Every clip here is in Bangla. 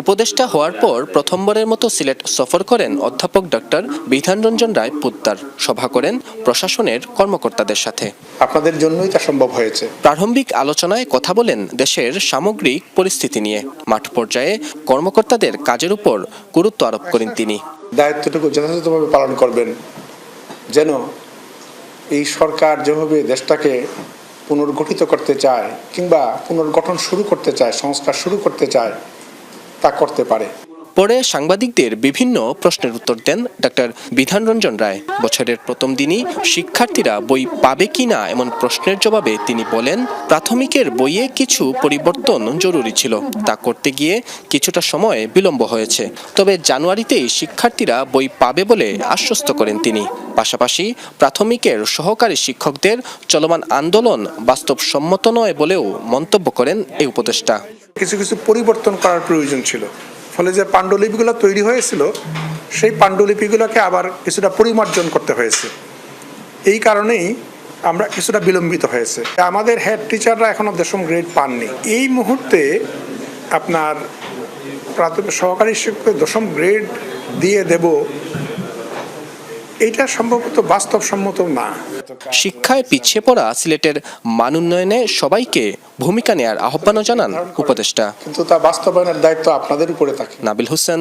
উপদেষ্টা হওয়ার পর প্রথমবারের মতো সিলেট সফর করেন অধ্যাপক ডক্টর বিধানরঞ্জন রায় পুত্তার। সভা করেন প্রশাসনের কর্মকর্তাদের সাথে। আপনাদের জন্যই তা সম্ভব হয়েছে। প্রারম্ভিক আলোচনায় কথা বলেন দেশের সামগ্রিক পরিস্থিতি নিয়ে। মাঠ পর্যায়ে কর্মকর্তাদের কাজের উপর গুরুত্ব আরোপ করেন তিনি। দায়িত্বটুকু যথাযথভাবে পালন করবেন। যেন এই সরকার যেভাবে দেশটাকে পুনর্গঠিত করতে চায় কিংবা পুনর্গঠন শুরু করতে চায় সংস্কার শুরু করতে চায় তা করতে পারে পরে সাংবাদিকদের বিভিন্ন প্রশ্নের উত্তর দেন ডক্টর বিধানরঞ্জন রায়। বছরের প্রথম দিনই শিক্ষার্থীরা বই পাবে কিনা এমন প্রশ্নের জবাবে তিনি বলেন, প্রাথমিকের বইয়ে কিছু পরিবর্তন জরুরি ছিল। তা করতে গিয়ে কিছুটা সময় বিলম্ব হয়েছে। তবে জানুয়ারিতেই শিক্ষার্থীরা বই পাবে বলে আশ্বস্ত করেন তিনি। পাশাপাশি প্রাথমিকের সহকারী শিক্ষকদের চলমান আন্দোলন বাস্তবসম্মত নয় বলেও মন্তব্য করেন এই উপদেষ্টা। কিছু কিছু পরিবর্তন করার প্রয়োজন ছিল। ফলে যে পাণ্ডুলিপিগুলো তৈরি হয়েছিল, সেই পাণ্ডুলিপিগুলোকে আবার কিছুটা পরিমার্জন করতে হয়েছে। এই কারণেই আমরা কিছুটা বিলম্বিত হয়েছে। আমাদের হেড টিচাররা এখনও দশম গ্রেড পাননি। এই মুহূর্তে আপনার প্রাথমিক সহকারী শিক্ষক দশম গ্রেড দিয়ে দেব এইটা সম্ভবত বাস্তবসম্মত না। শিক্ষায় পিছিয়ে পড়া সিলেটের মান উন্নয়নে সবাইকে ভূমিকা নেয়ার আহ্বানও জানান উপদেষ্টা। কিন্তু তা বাস্তবায়নের দায়িত্ব আপনাদের উপরে থাকে। নাবিল হোসেন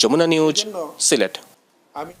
যমুনা নিউজ সিলেট। আমি